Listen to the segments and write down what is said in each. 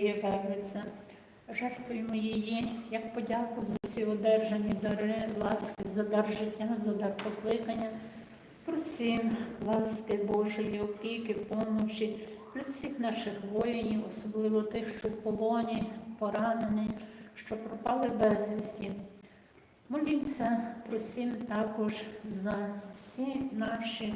являється. Жертвуємо її як подяку за всі одержані дари, ласки, за дар життя, за дар покликання. Просім ласки Божої, опіки, помочі для всіх наших воїнів, особливо тих, що в полоні, поранені, що пропали безвісті. Молімося, просім також за всі наші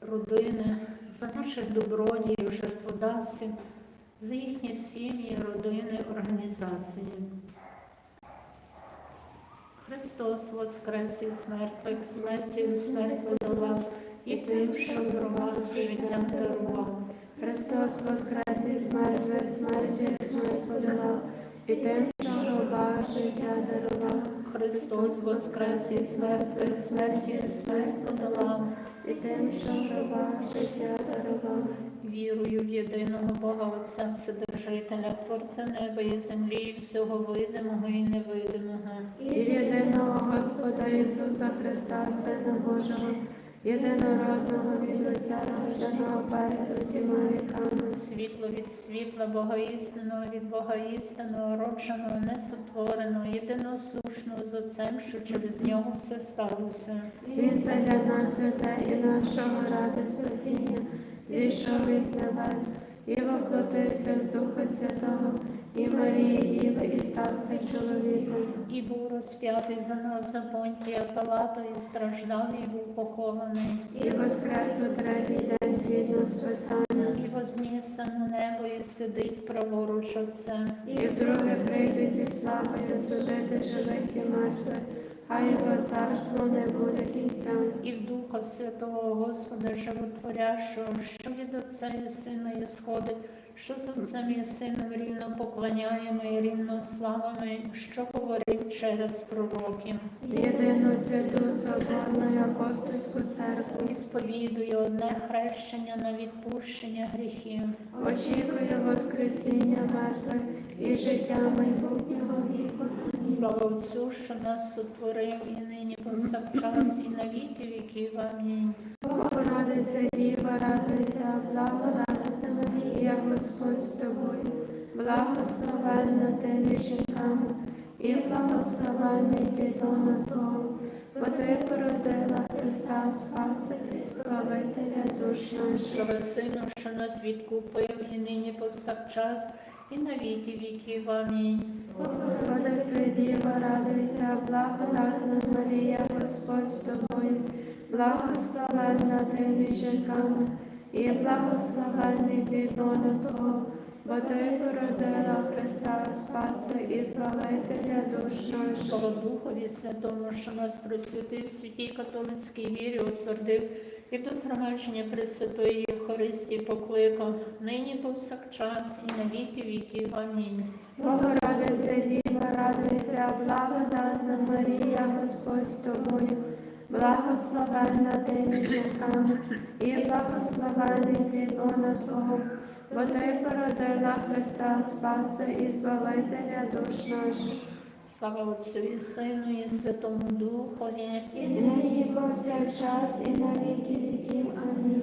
родини, за наших добродіїв, жертводавців, за їхні сім'ї, родини, організації. Христос воскрес із мертвих, смертю смерть подолав, і тим, що в гробах життя дарував. Христос воскрес із мертвих, смертю смерть подолав, і тим, що в життя дарував. Христос воскрес із мертвих, смертю смерть подолав. І тим, що в життя дарував. Вірую в єдиного Бога Отця Вседержителя, Творця неба і землі, і всього видимого і невидимого. І в єдиного Господа Ісуса Христа, Сина Божого, єдинородного від Отця, рожденого перед усіма віками. Світло від світла, Бога істинного від Бога істинного, родженого, несотвореного, єдиносушного з Отцем, що через нього все сталося. Він задля нас святе і нашого ради спасіння, із небес і воплотився з Духа Святого, і Марії Діви, і стався чоловіком. І був розп'ятий за нас за понтія Палата, і страждав, і був похований, І воскрес у третій день згідно з Писанням, і вознісся на небо, і сидить праворуч Отця. і вдруге прийде зі славою судити живих і мертвих, а його царство не буде кінця. І в Духа Святого Господа Животворящого, що від Отця і Сина і сходить, що з Отцем і Сином рівно поклоняємо і рівно славами, що говорив через пророків. Єдину святу соборну і апостольську церкву. І сповідує одне хрещення на відпущення гріхів. Очікує Воскресіння мертвих і життя майбутнього віку. Слава Отцю, що нас сотворив і нині повсякчас, і на віки віків. Амінь. Богородиця Діва, радуйся, благодатна Марія, Господь з тобою, благословенна ти між жінками, і благословенний плідона Твого, бо ти породила Христа і Славителя душ наших. Слава Сину, що нас відкупив, і нині повсякчас, і на віки віків. Амінь. Богородиця Діва, радуйся, благодатна Марія, Господь з тобою, благословенна ти між жінками, і благословенний плідона Твого, бо ти породила Христа Спаса і Славителя душ наших. Слава Духові Святому, що нас просвятив в святій католицькій вірі, утвердив і до згромадження Пресвятої Євхаристії покликав, нині повсякчас і на віки віків. Амінь. Богородиця Діва, радуйся, благодатна Марія, Господь з тобою, благословенна ти між жінками, і благословений плідона Твого, бо ти породила Христа Спаса і Збавителя душ наших. Слава Отцю і Сину, і Святому Духові. І нині і повсякчас, і на віки віків. Амінь.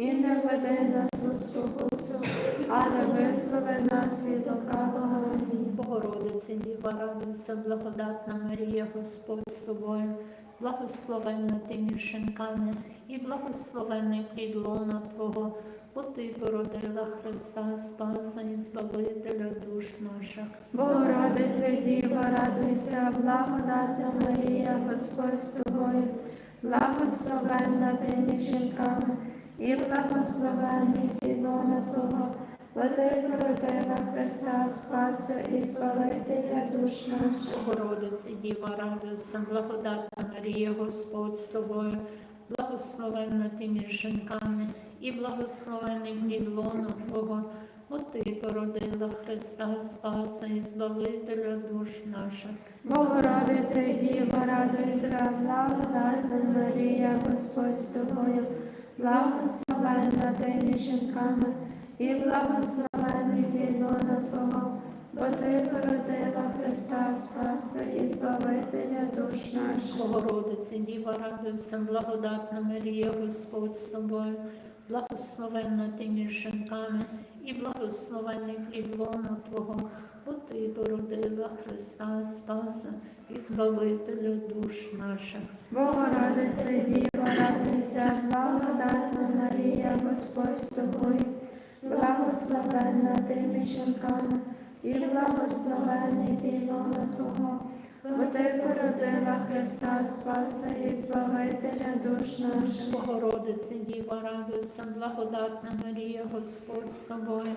і не веди нас у спокусу, але визволи нас від лукавого. Богородице, Діва, радуйся, благодатна Марія, Господь з тобою, благословенна ти між жінками, і благословенний плід лона Твого, бо ти породила Христа, Спаса і Збавителя душ наших. Богородице Діва, радуйся, благодатна Марія, Господь з тобою, благословенна ти між жінками, і благословенний плідона Твого, бо ти породила Христа Спаса і Збавителя душ наших. Богородице, Діва, радуйся, благодатна Марія, Господь з тобою, благословенна ти між жінками, і благословенний плід лона Твого, бо ти породила Христа Спаса і Збавителя душ наших. Богородице Діва, радуйся, благодатна Марія, Господь з тобою, благословенна ти між жінками, і благословений плід лона Твого, бо ти породила Христа Спаса і Збавителя душ наших. Богородице, Діва, радуйся, благодатна Марія, Господь з тобою, благословенна ти між жінками, і благословений плід Твого, бо ти породила Христа Спаса і Збавителя душ наших. Богородице Діва, радуйся, благодатна Марія, Господь з тобою, благословенна ти між жінками, і благословений пілона Твого, бо ти породила Христа Спаса і Збавителя душ наших. Богородице, Діва, радуйся, благодатна Марія, Господь з тобою,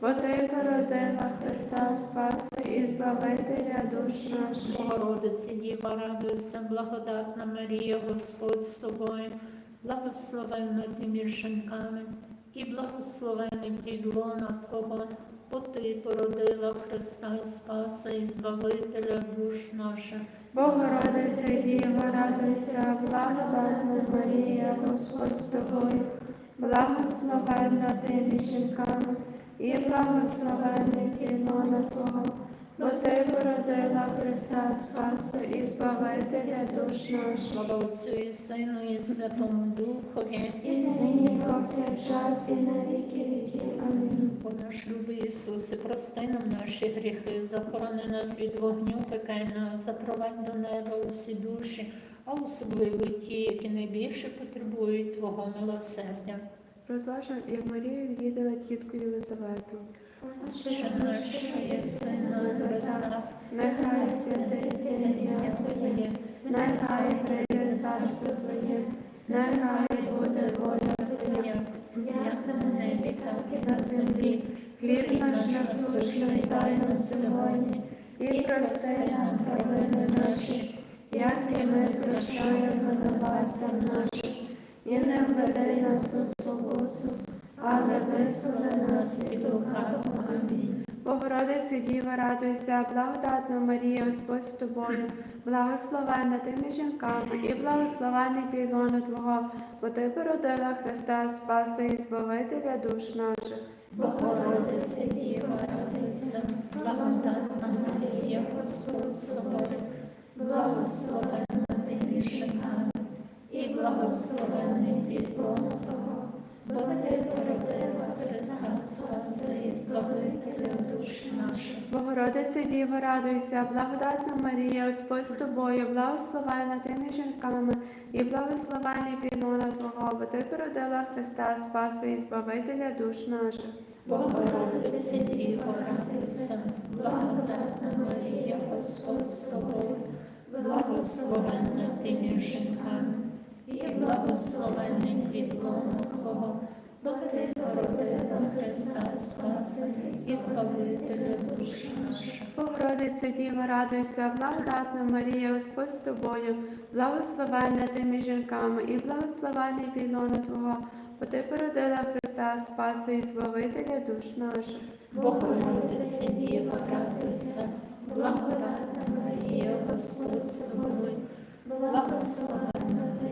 бо ти породила Христа Спаса і Збавителя душ наших. Богородице, Діва, радуйся, благодатна Марія, Господь з тобою, благословенна ти між жінками, і благословений плід лона Твого, бо ти породила Христа Спаса і Збавителя душ наших. Богородице Діва, радуйся, благодатна Марія, Господь з тобою, благословенна ти між жінками, і благословений плід лона Твого, бо ти породила Христа Спаса і Збавителя душ наших. Слава Отцю і Сину і Святому Духові. І нині повсякчас і на віки віків. Амінь. О наш любий Ісусе, прости нам наші гріхи, захорони нас від вогню пекельного, запровадь до неба усі душі, а особливо ті, які найбільше потребують Твого милосердя. Розважимо, як Марія відвідала тітку Єлизавету. Отче наш, єси на небесах, Нехай святиться ім'я Твоє, нехай прийде царство Твоє, нехай буде воля Твоя, як на небі, так і на землі. хліб наш насущний дай нам сьогодні, і прости нам провини наші, як і ми прощаємо винуватцям нашим, і не введи нас у спокусу, але визволи нас від лукавого. Амінь. Богородице Діва, радуйся, благодатна Марія, Господь з тобою, благословенна ти між жінками, і благословений плід Твого, бо ти породила Христа Спаса і Збавителя душ наших. Богородице Діва, радуйся, благодатна Марія, Господь з тобою, благословенна ти жінками, і благословений плід лона Твого, бо ти породила Христа Спаса і Збавителя душ наших. Богородице Діва, радуйся, благодатна Марія, Господь з тобою, благословенна ти між жінками, і благословений плід лона Твого, бо ти породила Христа Спаса і Збавителя душ наших. Богородице Діво, радуйся, благодатна Марія, Господь з тобою, благословенна ти між жінками, і благословений плід лона Твого, бо ти породила Христа Спаса і Збавителя душ наших. Богородице Діва, радуйся, благодатна Марія, Господь з тобою, благословенна ти між жінками, і благословений плід лона Твого, бо ти породила Христа Спаса і Збавителя душ наших. Богородице Діва, радуйся, благодатна Марія, Господь з тобою, благословенна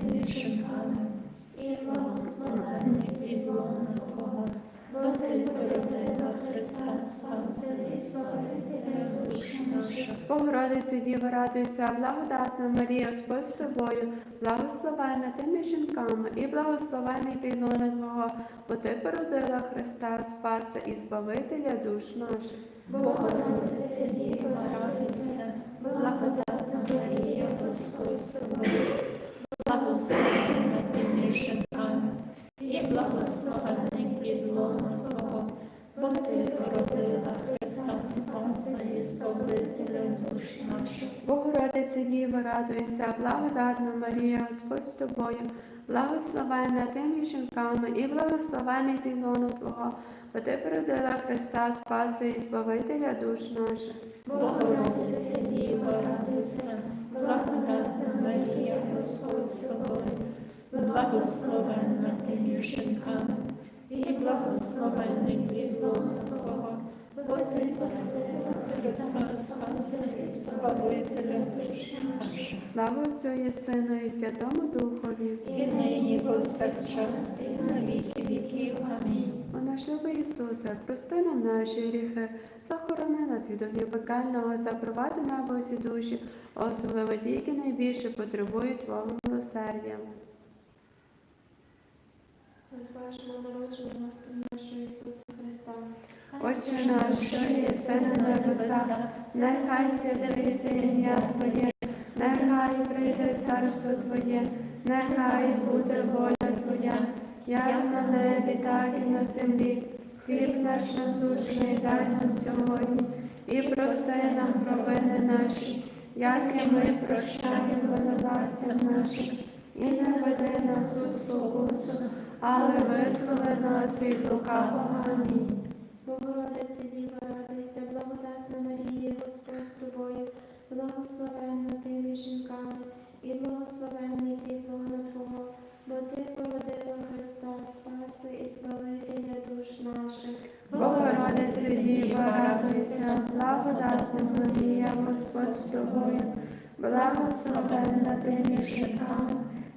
ти і благословенний плід лона Твого, бо ти породила Христа Спаса і Збавителя душ наших. Богородице Діва, радуйся, благодатна Марія, Господь з тобою, благословенна ти між жінками, і благословений плід Твого, бо ти породила Христа Спаса і Збавителя душ наших. Богородице Діва, радуйся, благодатна Марія, Господь з тобою, благословенна ти між жінками, і благословений плід лона Твого, ти породила Христа Спаса і Збавителя душ наших. Богородице Діва, радуйся, благодатна Марія, Господь з тобою, благословенна ти між жінками і благословений пілону Твого, бо ти породила Христа, Спаси і Збавителя душ наших. Богородиця Діва, радуйся, благодатна Марія, Господь з тобою, благословенна ти між жінками, і благословенний плідлон Твого, бо ти породила Христа Збавителя душі наших. Слава Отцю і Сину і Святому Духові. І нині повсякчас, і на віки віків. Амінь. О наш любий Ісусе, прости нам наші гріхи, захорони нас від огню пекельного, запровади небо усі душі, особливо ті, які найбільше потребують Твого милосердя. Розважмо народження Господа нашого Ісуса Христа. Отче наш, що єси на небесах, нехай святиться ім'я Твоє, нехай прийде царство Твоє, нехай буде воля Твоя, як на небі, так і на землі. Хліб наш насущний дай нам сьогодні, і прости нам провини наші, як і ми прощаємо винуватцям нашим, і не веди нас у спокусу, але визволи нас від лукавого. Амінь. Богородице Діва, радуйся, благодатна Марія, Господь з тобою, благословенна ти між жінками, і благословенний плід лона Твого, бо ти породила Христа, Спаси і Збавителя душ наших. Богородице Діва, радуйся, благодатна Марія, Господь з тобою, благословенна ти між жінками,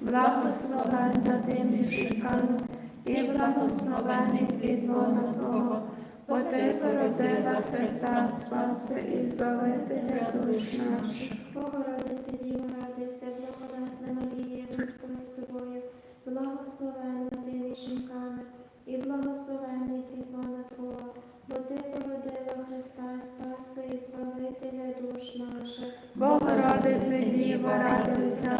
благословенна ти між жінками, і благословений підлона Твого, бо ти породила Христа Спаси і Збавителя душ наших.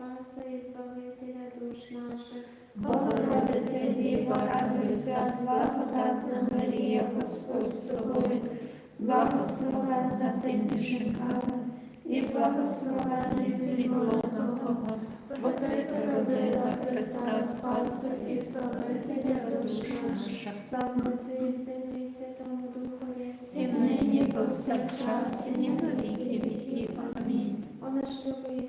Спаса і Збавителя душ наших. Богородице Діва, радуйся, благодатна Марія, Господь з тобою, благословенна ти між жінками, і благословений плід Твого, бо ти породила Христа Спаса і Збавителя душ наших. Слава Отцю і Сину Святому Духові. І нині повсякчас, і на віки віків. Амінь. О наш любий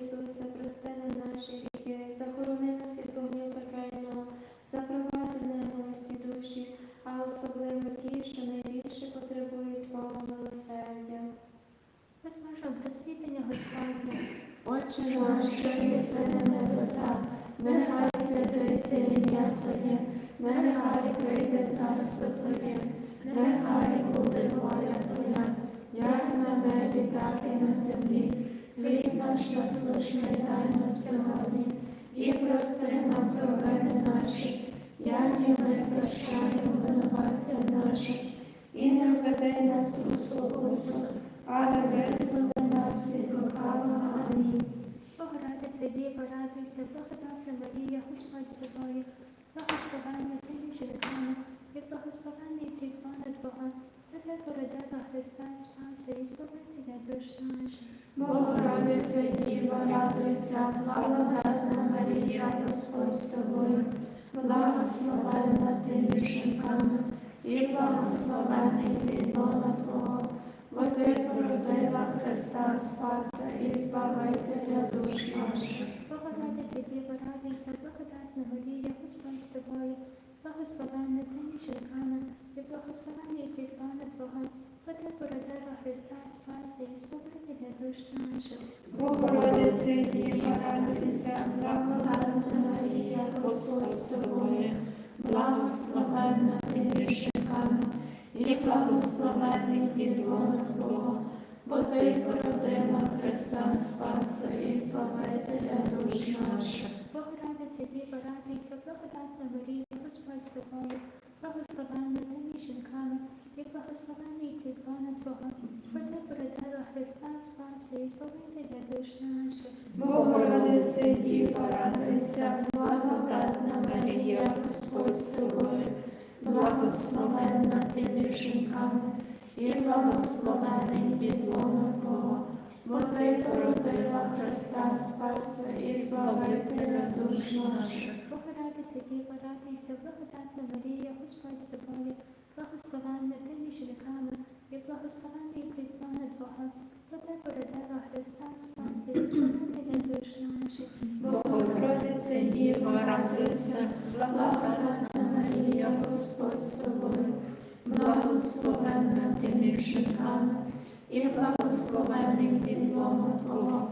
а особливо ті, що найбільше потребують Твого милосердя. Розважав просвітлення Господня. Отче наш, що єси на небесах, нехай святиться ім'я Твоє, нехай прийде царство Твоє, нехай буде воля Твоя, як на небі, так і на землі. Хліб наш насущний дай нам сьогодні, і прости нам провини наші, як і ми прощаємо винуватцям нашим, і не введи нас у спокусу, але визволи нас від лукавого. Амінь. Богородице Діва, тобою, благословенна ти між жінками, і благословенний плід лона Твого, бо ти породила Христа Спаса і Збавителя душ наших. Богородице Діво, радуйся, благодатна Марія, Господь з тобою, благословенна ти між жінками, і благословений плід лона Твого, бо ти породила Христа Спаса і Збавителя душ наших. Богородице Діво, радуйся, благодатна Марія, Господь з тобою, благословенна ти між жінками, і благословенний плід лона Твого, бо ти породила Христа Спаса і Збавителя душ наших. Богородице Діво, радуйся, благодатна Марія, Господь з тобою, благословенна ти між жінками, і благословений плід Твого, бо ти породила Христа Спаса і Збавителя душ наших. Богородице Діво, радуйся, благодатна Марія, Господь з тобою, благословенна ти між жінками, і благословенний плід лона Твого, бо ти породила Христа Спаса і Збавителя душ наших. Богородице Діво, радуйся, благодатна Марія, Господь з тобою, благословенна ти між жінками, і благословений плід лона Твого, бо ти породила Христа Спаса і Збавителя душ наших. Богородице Діво, радуйся, благодатна Марія, Господь з тобою, благословенна ти між жінками, і благословенний плід лона Твого, бо ти породила Христа Спаса і Збавителя душ наших. Богородице Діво, радуйся, благодатна Марія, Господь з тобою, благословенна ти між жінками, і благословений плід лона Твого,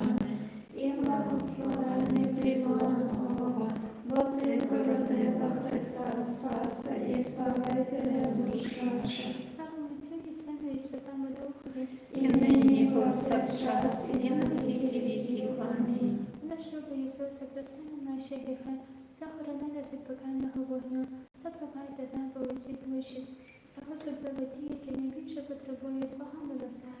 і благословений плід лона Твого, бо ти породила Христа Спаса і Збавителя душ наших. Слава Отцю і Сину і Святому Духові, І нині повсякчас, і на віки віків. Амінь. наш любий Ісусе, прости нам наші гріхи, захорони нас від пекельного вогню, запровадьте небо усі душі, та особливо ті, які найбільше потребують Твого милосердя.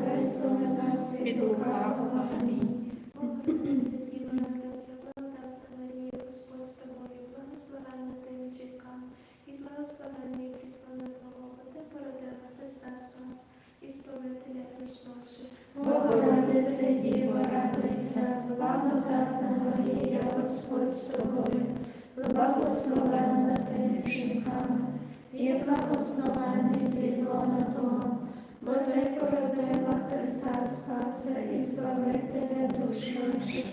визволи нас від лукавого. Амінь. Богородице, Діво, радуйся, благодатна Марія, Господь з тобою, благословенна ти між жінками, і благословений плід лона Твого, бо ти породила Христа Спаса і Збавителя душ наших.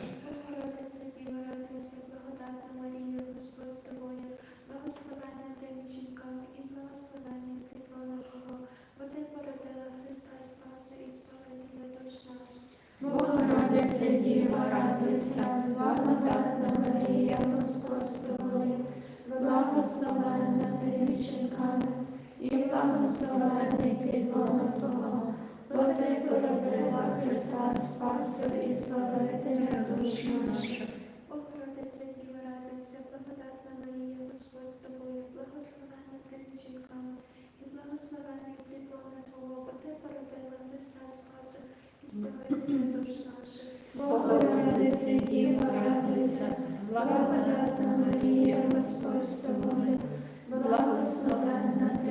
Діво, радуйся, благодатна Марія, Господь з тобою, благословенна ти між жінками, і благословений плід Твого, бо ти породила Христа Спаса і Збавителя душ наших. Богородице, Діво, радуйся, благодатна Марія, Господь з тобою, благодатна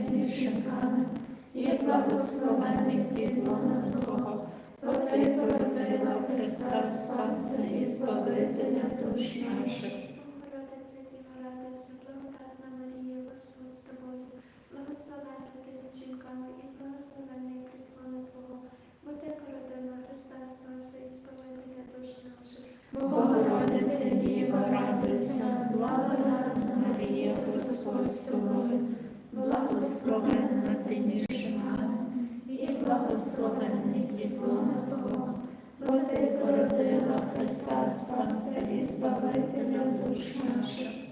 Жінками, і благословений плід лона Твого, бо ти породила Христа Спаса і Збавителя душ наших. Богородице, Діва, радуйся, благодатна Марія, Господь з тобою, благословенна ти між жінками і благословенний приклони Твого, бо ти породила Христа Спаси і Збавителя душ наших.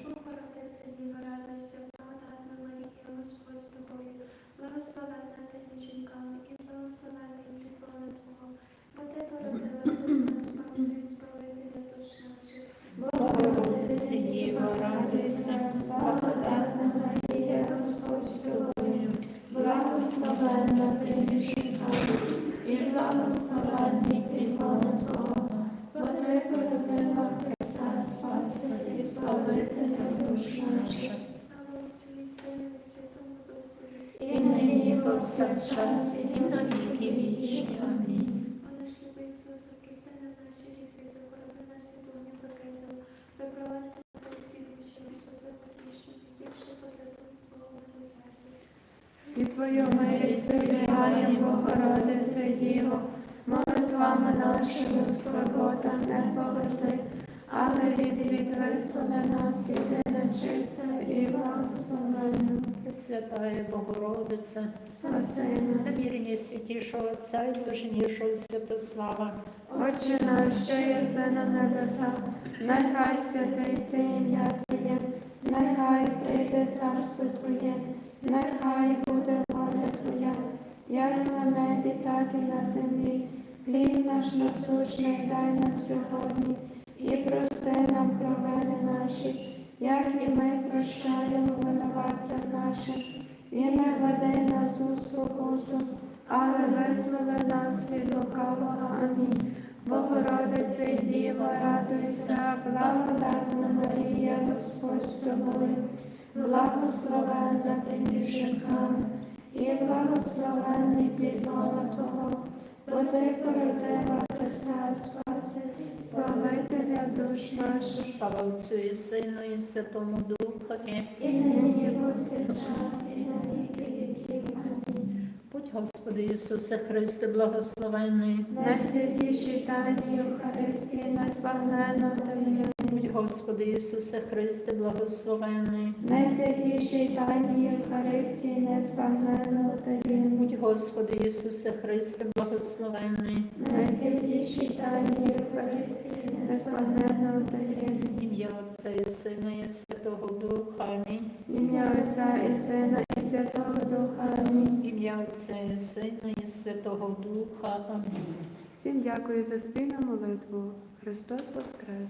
Повсякчас, і на віки вічні. Амінь. О наш Ісусе, прости нам наші гріхи, закорони нас від вогню пекельного, запровадь нас до всіх душі, особливо грішні, і більше потребують Твого милосердя. І Твою милість зберігаємо, Богородице Діво, молитвами нашими скорботам не поверти, але відвід визволи нас, єдина чиста і благословенна. Святая Богородице, Спаси нас. намірення святішого Отця і блаженнішого Святослава, Отче наш, що єси на небесах, нехай святиться ім'я Твоє, нехай прийде царство Твоє, нехай буде воля Твоя, як на небі, так і на землі. Хліб наш насущний дай нам сьогодні, і прости нам провини наші, як і ми прощаємо винуватцям нашим, і не веди нас у спокусу, але визволи нас від лукавого. Амінь. Богородице Діва, радуйся, благодатна Марія, Господь з тобою, благословенна ти між жінками, і благословенний плідлона Твого, бо ти породила Христа Спаси, Славителя душ наших, слава Отцю і Сину і Святому Духові. і нині повсякчас, і на віки віків. Амінь. Будь Господи Ісусе Христе, благословенний. Найсвятішій тайні Євхаристії, таємні. Будь Господи Ісусе Христе, благословенний. Найсвятішій тайні Євхаристії, таємні. Будь Господи Ісусе Христе, благословенний. Найсвятішій тайні Євхаристії, незбагненно таємні. Ім'я Отця і Сина і Святого Духа. Амінь. Ім'я Отця і Сина і Святого Духа. Ім'я Отця і Сина і Святого Духа. Амінь. Всім дякую за спільну молитву. Христос Воскрес!